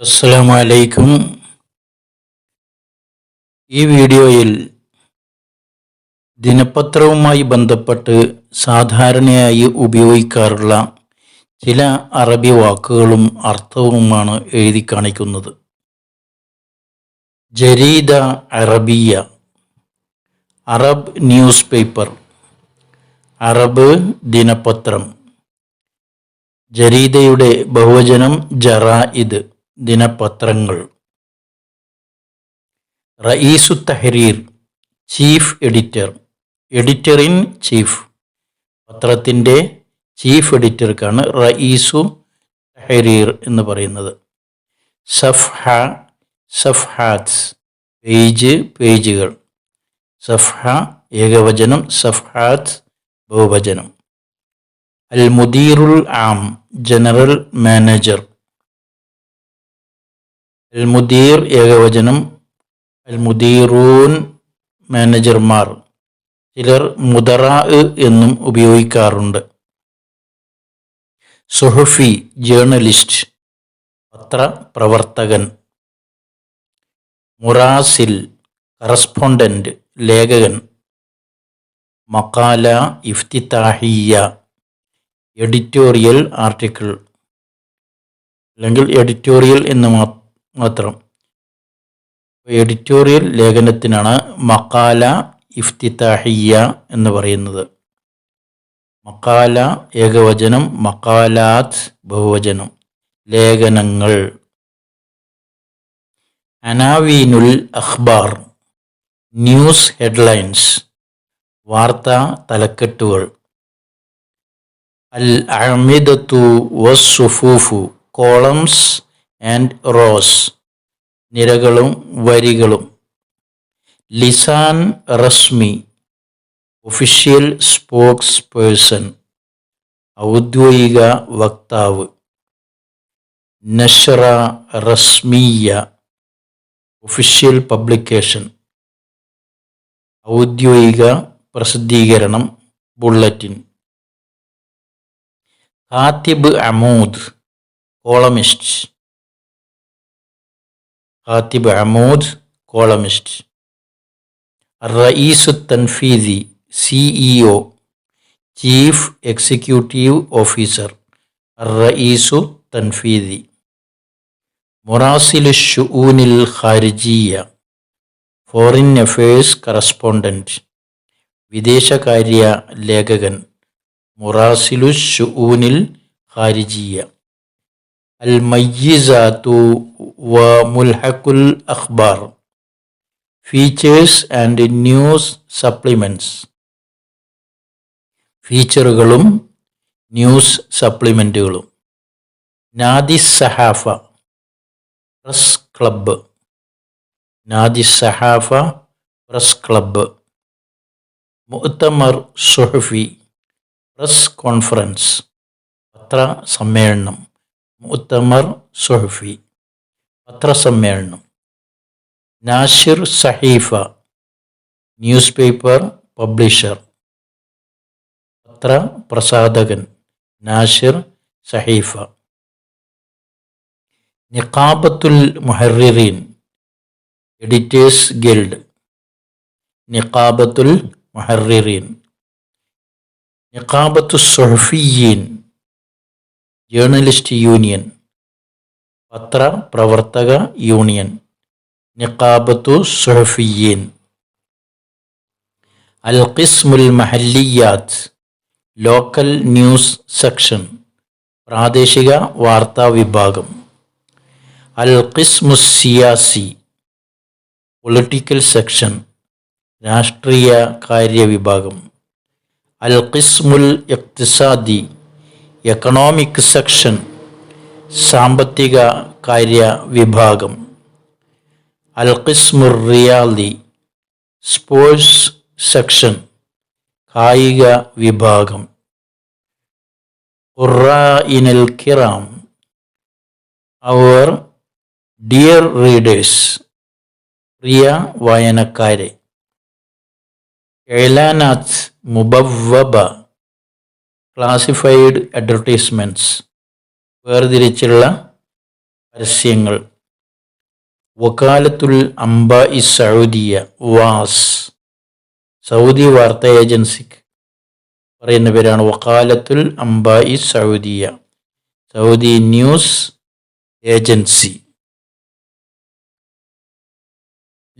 അസ്സലാമു അലൈക്കും ഈ വീഡിയോയിൽ ദിനപത്രവുമായി ബന്ധപ്പെട്ട് സാധാരണയായി ഉപയോഗിക്കാറുള്ള ചില അറബി വാക്കുകളും അർത്ഥവുമാണ് എഴുതി കാണിക്കുന്നത്. ജരീദ അറബിയ അറബ് ന്യൂസ് പേപ്പർ അറബ് ദിനപത്രം ജരീദയുടെ ബഹുവചനം ജറായിദ് ദിനപത്രങ്ങൾ. റയീസു തഹരീർ chief editor editor in chief. പത്രത്തിന്റെ ചീഫ് എഡിറ്റർക്കാണ് റയീസു തഹരീർ എന്ന് പറയുന്നത്. സഫ്ഹ സഫ്ഹാത്സ് പേജ് പേജുകൾ. സഫ്ഹ ഏകവചനം സഫ്ഹാത്ത് ബഹുവചനം. അൽ മുദീറുൽ ആം ജനറൽ മാനേജർ. അൽ മുദീർ ഏകവചനം അൽ മുദീറൂൻ മാനേജർമാർ ചിലർ മുദറാ എന്നും ഉപയോഗിക്കാറുണ്ട്. സുഹഫി ജേർണലിസ്റ്റ് പത്രപ്രവർത്തകൻ മുറാസിൽ കറസ്പോണ്ടന്റ് ലേഖകൻ മക്കാല ഇഫ്തിത്താഹിയ എഡിറ്റോറിയൽ ആർട്ടിക്കിൾ. അല്ലെങ്കിൽ എഡിറ്റോറിയൽ എന്ന് മാ- മാത്രം. എഡിറ്റോറിയൽ ലേഖനത്തിനാണ് മക്കാല ഇഫ്തിത്താഹിയ എന്ന് പറയുന്നത്. മക്കാല ഏകവചനം മക്കാലാത്ത് ബഹുവചനം ലേഖനങ്ങൾ. അനാവീനുൽ അഖ്ബാർ ന്യൂസ് ഹെഡ്ലൈൻസ് വാർത്താ തലക്കെട്ടുകൾ. അൽ അമിദത്തു വസ്സുഫൂഫു കോളംസ് ആൻഡ് റോസ് നിരകളും വരികളും. ലിസാൻ റസ്മി ഒഫീഷ്യൽ സ്പോക്സ് പേഴ്സൺ ഔദ്യോഗിക വക്താവ്. നഷറ റസ്മിയ ഒഫീഷ്യൽ പബ്ലിക്കേഷൻ ഔദ്യോഗിക പ്രസിദ്ധീകരണം ബുള്ളറ്റിൻ കാത്തിബ് അമൂദ് കോളമിസ്റ്റ് ഖാത്തിബ് അമൂദ് കോളമിസ്റ്റ്. റയീസു തൻഫീദി സിഇഒ ചീഫ് എക്സിക്യൂട്ടീവ് ഓഫീസർ. റയീസു തൻഫീദി. മൊറാസിലു ഷുഊനിൽ ഖാരിജിയ ഫോറിൻ അഫയേഴ്സ് കറസ്പോണ്ടന്റ് വിദേശകാര്യ ലേഖകൻ മൊറാസിലു ഷുഊനിൽ ഖാരിജിയ. അൽ മയ്യിസാത്തു വ മുൽഹക്കുൽ അഖ്ബാർ. ഫീച്ചേഴ്സ് ആൻഡ് ന്യൂസ് സപ്ലിമെന്റ്സ് ഫീച്ചറുകളും ന്യൂസ് സപ്ലിമെന്റുകളും നാദി സഹാഫ പ്രസ് ക്ലബ്ബ് നാദി സഹാഫ പ്രസ് ക്ലബ്ബ് മുഅത്തമർ സുഹഫി പ്രസ് കോൺഫറൻസ് പത്ര സമ്മേളനം മുഅത്തമർ സുഹഫി പത്രസമ്മേളനം. നാഷിർ സഹീഫ ന്യൂസ് പേപ്പർ പബ്ലിഷർ പത്ര പ്രസാധകൻ നാഷിർ സഹീഫ. നിഖാബത്തുൽ മുഹറിറീൻ എഡിറ്റേഴ്സ് ഗിൽഡ്. നിഖാബത്തുൽ മുഹറിറീൻ. നിഖാബത്തു സുഹഫിയീൻ ജേർണലിസ്റ്റ് യൂണിയൻ പത്ര പ്രവർത്തക യൂണിയൻ നിഖാബത്തു സുഹഫിയീൻ അൽ ഖിസ്മുൽ മഹല്ലിയാത്ത് ലോക്കൽ ന്യൂസ് സെക്ഷൻ പ്രാദേശിക വാർത്താ വിഭാഗം. അൽ ഖിസ്മു സിയാസി പൊളിറ്റിക്കൽ സെക്ഷൻ രാഷ്ട്രീയ കാര്യ വിഭാഗം. അൽ ഖിസ്മുൽ ഇഖ്തിസാദി എക്കണോമിക് സെക്ഷൻ സാമ്പത്തിക കാര്യ വിഭാഗം. അൽ ഖിസ്മുർ റിയാദി സ്പോർട്സ് സെക്ഷൻ കായിക വിഭാഗം. ഇനൽ കിറാം അവർ ഡിയർ റീഡേഴ്സ് പ്രിയ വായനക്കാരെ. എലാനാത്ത് മുബവ്വബ ക്ലാസിഫൈഡ് അഡ്വർടൈസ്മെന്റ്സ് വേർതിരിച്ചുള്ള പരസ്യങ്ങൾ. വക്കാലത്തുൽ അംബ ഇ സൗദിയ വാസ് സൗദി വാർത്താ ഏജൻസിക്ക് പറയുന്ന പേരാണ് വക്കാലത്തുൽ അംബ ഇ സൗദിയ സൗദി ന്യൂസ് ഏജൻസി.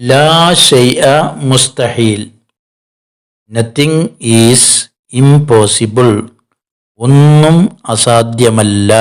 ലാ ഷെയ്അ മുസ്തഹീൽ. നത്തിങ് ഈസ് ഇംപോസിബിൾ ഒന്നും അസാധ്യമല്ല.